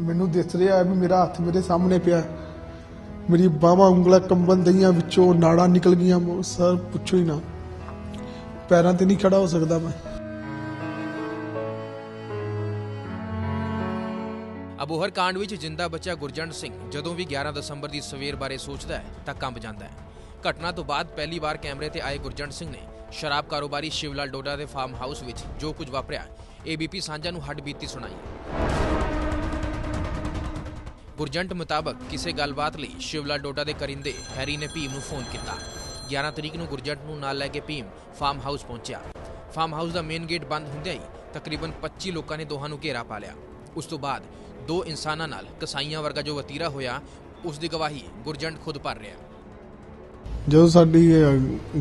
ਮੈਨੂੰ ਦਿਸ ਰਿਹਾ ਵੀ ਮੇਰਾ ਹੱਥ ਮੇਰੇ ਸਾਹਮਣੇ ਪਿਆ ਮੇਰੀ ਬਾਹਾਂ, ਉਂਗਲਾਂ ਕੰਬਨ ਦਈਆਂ ਵਿੱਚੋਂ ਨਾੜਾਂ ਨਿਕਲ ਗਈਆਂ। ਸਰ, ਪੁੱਛੋ ਹੀ ਨਾ। ਪੈਰਾਂ ਤੇ ਨਹੀਂ ਖੜਾ ਹੋ ਸਕਦਾ ਮੈਂ। ਅਬੋਹਰ ਕਾਂਡ ਵਿੱਚ ਜਿੰਦਾ ਬੱਚਾ ਗੁਰਜੰਟ ਸਿੰਘ ਜਦੋਂ ਵੀ 11 ਦਸੰਬਰ ਦੀ ਸਵੇਰ ਬਾਰੇ ਸੋਚਦਾ ਹੈ ਤਾਂ ਕੰਬ ਜਾਂਦਾ ਹੈ। ਘਟਨਾ ਤੋਂ ਬਾਅਦ ਪਹਿਲੀ ਵਾਰ ਕੈਮਰੇ ਤੇ ਆਏ ਗੁਰਜੰਟ ਸਿੰਘ ਨੇ ਸ਼ਰਾਬ ਕਾਰੋਬਾਰੀ ਸ਼ਿਵਲਾਲ ਡੋਡਾ ਦੇ ਫਾਰਮ ਹਾਊਸ ਵਿੱਚ ਜੋ ਕੁਝ ਵਾਪਰਿਆ ਏਬੀਪੀ ਸਾਂਝਾ ਨੂੰ ਹੱਡ ਬੀਤੀ ਸੁਣਾਈ। ਗੁਰਜੰਟ ਮੁਤਾਬਕ ਕਿਸੇ ਗੱਲਬਾਤ ਲਈ ਸ਼ਿਵਲਾ ਡੋਡਾ ਦੇ ਕਰਿੰਦੇ ਹੈਰੀ ਨੇ ਭੀਮ ਨੂੰ ਫੋਨ ਕੀਤਾ। 11 ਤਰੀਕ ਨੂੰ ਗੁਰਜੰਟ ਨੂੰ ਨਾਲ ਲੈ ਕੇ ਭੀਮ ਫਾਰਮ ਹਾਊਸ ਪਹੁੰਚਿਆ। ਫਾਰਮ ਹਾਊਸ ਦਾ ਮੇਨ ਗੇਟ ਬੰਦ ਹੁੰਦਿਆਂ ਹੀ ਤਕਰੀਬਨ 25 ਲੋਕਾਂ ਨੇ ਦੋਹਾਂ ਨੂੰ ਘੇਰਾ ਪਾ ਲਿਆ। ਉਸ ਤੋਂ ਬਾਅਦ ਦੋ ਇਨਸਾਨਾਂ ਨਾਲ ਕਸਾਈਆਂ ਵਰਗਾ ਜੋ ਵਤੀਰਾ ਹੋਇਆ, ਉਸ ਦੀ ਗਵਾਹੀ ਗੁਰਜੰਟ ਖੁਦ ਭਰ ਰਿਹਾ। ਜਦੋਂ ਸਾਡੀ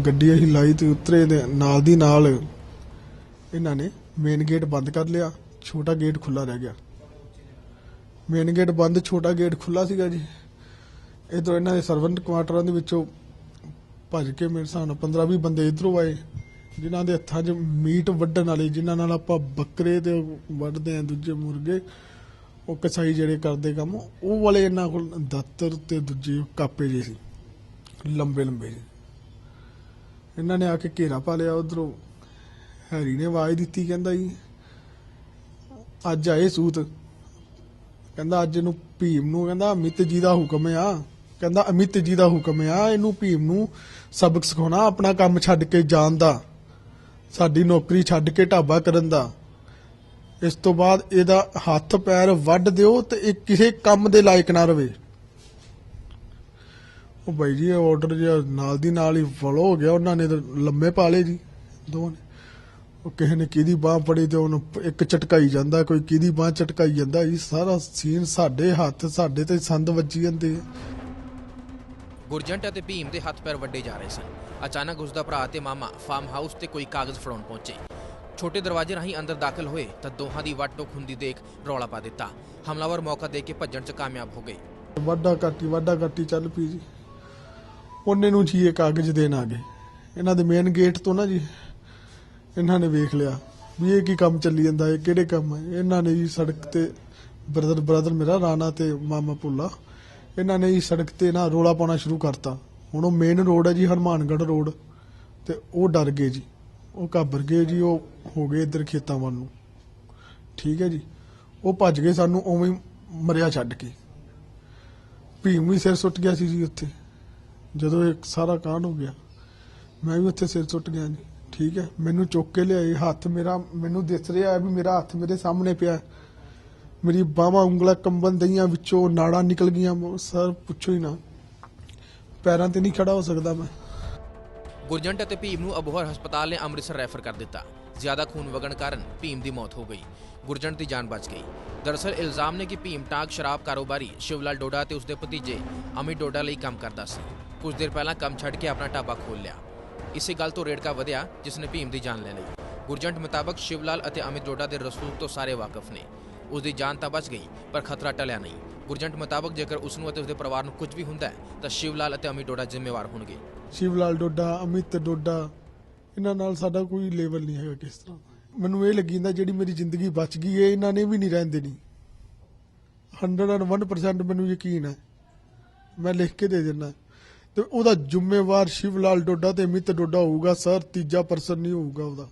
ਗੱਡੀ ਅਸੀਂ ਲਾਈ ਤੇ ਉਤਰੇ ਦੇ ਨਾਲ ਦੀ ਨਾਲ ਇਹਨਾਂ ਨੇ ਮੇਨ ਗੇਟ ਬੰਦ ਕਰ ਲਿਆ, ਛੋਟਾ ਗੇਟ ਖੁੱਲਾ ਰਹਿ ਗਿਆ। ਮੇਨ ਗੇਟ ਬੰਦ, ਛੋਟਾ ਗੇਟ ਖੁੱਲਾ ਸੀਗਾ ਜੀ। ਇਧਰੋਂ ਇਹਨਾਂ ਦੇ ਸਰਵੈਂਟ ਕੁਆਟਰਾਂ ਦੇ ਵਿੱਚੋਂ ਭੱਜ ਕੇ ਮੇਰੇ ਹਿਸਾਬ 15 20 ਬੰਦੇ ਇਧਰੋਂ ਆਏ, ਜਿਨ੍ਹਾਂ ਦੇ ਹੱਥਾਂ 'ਚ ਮੀਟ ਵੱਢਣ ਵਾਲੇ, ਜਿਨ੍ਹਾਂ ਨਾਲ ਆਪਾਂ ਬੱਕਰੇ ਤੇ ਵੱਢਦੇ ਆ ਦੂਜੇ ਮੁਰਗੇ, ਉਹ ਕਸਾਈ ਜਿਹੜੇ ਕਰਦੇ ਕੰਮ, ਉਹ ਵਾਲੇ ਇਹਨਾਂ ਕੋਲ ਦਾਤਰ ਤੇ ਦੂਜੇ ਕਾਪੇ ਜੇ ਸੀ, ਲੰਬੇ ਲੰਬੇ ਜਿਹੇ। ਇਹਨਾਂ ਨੇ ਆ ਕੇ ਘੇਰਾ ਪਾ ਲਿਆ ਉਧਰੋਂ, ਹੈਰੀ ਨੇ ਆਵਾਜ਼ ਦਿੱਤੀ, ਕਹਿੰਦਾ ਜੀ, ਅੱਜ ਆਏ ਸੂਤ। ਕਹਿੰਦਾ ਅੱਜ ਇਹਨੂੰ ਭੀਮ ਨੂੰ, ਕਹਿੰਦਾ ਅਮਿਤ ਜੀ ਦਾ ਹੁਕਮ ਆ। ਕਹਿੰਦਾ ਅਮਿਤ ਜੀ ਦਾ ਹੁਕਮ ਆ, ਇਹਨੂੰ ਭੀਮ ਨੂੰ ਸਬਕ ਸਿਖਾਉਣਾ, ਆਪਣਾ ਕੰਮ ਛੱਡ ਕੇ ਜਾਣ ਦਾ। ਸਾਡੀ ਨੌਕਰੀ ਛੱਡ ਕੇ ਢਾਬਾ ਕਰਨ ਦਾ। ਇਸ ਤੋਂ ਬਾਅਦ ਇਹਦਾ ਹੱਥ ਪੈਰ ਵੱਢ ਦਿਓ ਤੇ ਇਹ ਕਿਸੇ ਕੰਮ ਦੇ ਲਾਇਕ ਨਾ ਰਵੇ। ਉਹ ਬਾਈ ਜੀ ਆਰਡਰ ਜਿਹਾ ਨਾਲ ਦੀ ਨਾਲ ਹੀ ਫੋਲੋ ਹੋ ਗਿਆ, ਉਹਨਾਂ ਨੇ ਲੰਮੇ ਪਾ ਲਏ ਜੀ, ਦੋਵਾਂ ਨੇ। ਉਹ ਕਿਸੇ ਨੇ ਕਿਹਦੀ ਬਾਹ ਫੜੀ ਤੇ ਉਹਨੂੰ ਇੱਕ ਝਟਕਾਈ ਜਾਂਦਾ ਕੋਈ ਕਿਹਦੀ ਬਾਹ ਝਟਕਾਈ ਜਾਂਦਾ ਇਹ ਸਾਰਾ ਸੀਨ ਸਾਡੇ ਹੱਥ ਸਾਡੇ ਤੇ ਸੰਦ ਵੱਜੀ ਜਾਂਦੇ ਗੁਰਜੰਟ ਅਤੇ ਭੀਮ ਦੇ ਹੱਥ ਪੈਰ ਵੱਡੇ ਜਾ ਰਹੇ ਸਨ। ਅਚਾਨਕ ਉਸ ਦਾ ਭਰਾ ਤੇ ਮਾਮਾ ਫਾਰਮ ਹਾਊਸ ਤੇ ਕੋਈ ਕਾਗਜ਼ ਫੜਾਉਣ ਪਹੁੰਚੇ। ਛੋਟੇ ਦਰਵਾਜ਼ੇ ਰਾਹੀਂ ਅੰਦਰ ਦਾਖਲ ਹੋਏ ਤਾਂ ਦੋਹਾਂ ਦੀ ਵੱਟ ਹੁੰਦੀ ਦੇਖ ਰੌਲਾ ਪਾ ਦਿੱਤਾ। ਹਮਲਾਵਰ ਮੌਕਾ ਦੇ ਕੇ ਭੱਜਣ 'ਚ ਕਾਮਯਾਬ ਹੋ ਗਏ। ਵਾਢਾ ਕਾਟੀ ਵਾਢਾ ਕਾਟੀ ਚੱਲ ਪਈ ਜੀ। ਉਹਨੇ ਨੂੰ ਜੀ ਇਹ ਕਾਗਜ਼ ਦੇਣ ਆ ਗਏ। ਇਹਨਾਂ ਦੇ ਮੇਨ ਗੇਟ ਤੋਂ ਨਾ ਜੀ ਇਹਨਾਂ ਨੇ ਵੇਖ ਲਿਆ ਵੀ ਇਹ ਕੀ ਕੰਮ ਚੱਲੀ ਜਾਂਦਾ, ਇਹ ਕਿਹੜੇ ਕੰਮ ਹੈ ਇਹਨਾਂ ਨੇ ਜੀ ਸੜਕ ਤੇ ਬ੍ਰਦਰ ਬ੍ਰਦਰ ਮੇਰਾ ਰਾਣਾ ਤੇ ਮਾਮਾ ਭੁੱਲਾ, ਇਹਨਾਂ ਨੇ ਜੀ ਸੜਕ ਤੇ ਨਾ ਰੋਲਾ ਪਾਉਣਾ ਸ਼ੁਰੂ ਕਰਤਾ। ਹੁਣ ਉਹ ਮੇਨ ਰੋਡ ਹੈ ਜੀ ਹਨੂਮਾਨਗੜ੍ਹ ਰੋਡ ਤੇ ਉਹ ਡਰ ਗਏ ਜੀ। ਉਹ ਘਾਬਰ ਗਏ ਜੀ, ਉਹ ਹੋ ਗਏ ਇੱਧਰ ਖੇਤਾਂ ਵੱਲ ਨੂੰ। ਠੀਕ ਹੈ ਜੀ? ਉਹ ਭੱਜ ਗਏ ਸਾਨੂੰ, ਉਵੇਂ ਮਰਿਆ ਛੱਡ ਕੇ। ਭੀਮ ਵੀ ਸਿਰ ਸੁੱਟ ਗਿਆ ਸੀ ਜੀ ਉੱਥੇ। ਜਦੋਂ ਇਹ ਸਾਰਾ ਕਾਂਡ ਹੋ ਗਿਆ, ਮੈਂ ਵੀ ਉੱਥੇ ਸਿਰ ਸੁੱਟ ਗਿਆ ਜੀ। ਠੀਕ ਹੈ। ਮੈਨੂੰ ਚੁੱਕ ਕੇ ਲਿਆਏ। ਹੱਥ ਮੇਰਾ, ਮੈਨੂੰ ਦਿਸ ਰਿਹਾ ਹੈ ਵੀ ਮੇਰਾ ਹੱਥ ਮੇਰੇ ਸਾਹਮਣੇ ਪਿਆ ਹੈ। ਮੇਰੀ ਬਾਹਾਂ, ਉਂਗਲਾਂ ਕੰਬਨ ਦਈਆਂ ਵਿੱਚੋਂ ਨਾੜਾਂ ਨਿਕਲ ਗਈਆਂ। ਸਰ, ਪੁੱਛੋ ਹੀ ਨਾ। ਪੈਰਾਂ ਤੇ ਨਹੀਂ ਖੜਾ ਹੋ ਸਕਦਾ ਮੈਂ। ਗੁਰਜੰਟ ਅਤੇ ਭੀਮ ਨੂੰ ਅਬੋਹਰ ਹਸਪਤਾਲ ਨੇ ਅੰਮ੍ਰਿਤਸਰ ਰੈਫਰ ਕਰ ਦਿੱਤਾ। ਜ਼ਿਆਦਾ ਖੂਨ ਵਗਣ ਕਾਰਨ ਭੀਮ ਦੀ ਮੌਤ ਹੋ ਗਈ। ਗੁਰਜੰਟ ਦੀ ਜਾਨ ਬਚ ਗਈ। ਦਰਅਸਲ, ਇਲਜ਼ਾਮ ਨੇ ਕਿ ਭੀਮ ਟਾਕ ਸ਼ਰਾਬ ਕਾਰੋਬਾਰੀ ਸ਼ਿਵਲਾਲ ਡੋਡਾ ਤੇ ਉਸਦੇ ਭਤੀਜੇ ਅਮਿਤ ਡੋਡਾ ਲਈ ਕੰਮ ਕਰਦਾ ਸੀ। ਕੁਝ ਦੇਰ ਪਹਿਲਾਂ ਕੰਮ ਛੱਡ ਕੇ ਆਪਣਾ ਢਾਬਾ ਖੋਲ੍ਹ ਲਿਆ। ਇਸੇ ਗੱਲ ਤੋਂ ਰੇੜਕਾ ਵਧਿਆ ਜਿਸ ਨੇ ਭੀਮ ਦੀ ਜਾਨ ਲੈ ਲਈ। ਗੁਰਜੰਟ ਮੁਤਾਬਕ ਸ਼ਿਵਲਾਲ ਅਤੇ ਅਮਿਤ ਡੋਡਾ ਦੇ ਰਸੂਖ ਤੋਂ ਸਾਰੇ ਵਾਕਿਫ ਨੇ। ਉਸ ਦੀ ਜਾਨ ਤਾਂ ਬਚ ਗਈ, ਪਰ ਖਤਰਾ ਟਲਿਆ ਨਹੀਂ। ਗੁਰਜੰਟ ਮੁਤਾਬਕ ਜੇਕਰ ਉਸ ਨੂੰ ਅਤੇ ਉਸਦੇ ਪਰਿਵਾਰ ਨੂੰ ਕੁਝ ਵੀ ਹੁੰਦਾ ਹੈ, ਤਾਂ ਸ਼ਿਵਲਾਲ ਅਤੇ ਅਮਿਤ ਡੋਡਾ ਜ਼ਿੰਮੇਵਾਰ ਹੋਣਗੇ। ਸ਼ਿਵਲਾਲ ਡੋਡਾ, ਅਮਿਤ ਡੋਡਾ, ਇਹਨਾਂ ਨਾਲ ਸਾਡਾ ਕੋਈ ਲੈਵਲ ਨਹੀਂ ਹੈਗਾ ਕਿਸ ਤਰ੍ਹਾਂ ਮੈਨੂੰ ਇਹ ਲੱਗੀ ਜਾਂਦਾ ਜਿਹੜੀ ਮੇਰੀ ਜ਼ਿੰਦਗੀ ਬਚ ਗਈ ਹੈ, ਇਹਨਾਂ ਨੇ ਵੀ ਨਹੀਂ ਰਹਿਣ ਦੇਣੀ। 101% ਮੈਨੂੰ ਯਕੀਨ ਹੈ। ਮੈਂ ਲਿਖ ਕੇ ਦੇ ਦਿੰਦਾ। ਤੇ ਉਹਦਾ ਜ਼ਿੰਮੇਵਾਰ ਸ਼ਿਵਲਾਲ ਡੋਡਾ ਤੇ ਅਮਿਤ ਡੋਡਾ ਹੋਊਗਾ, ਸਰ, ਤੀਜਾ ਪਰਸਨ ਨਹੀਂ ਹੋਊਗਾ ਉਹਦਾ।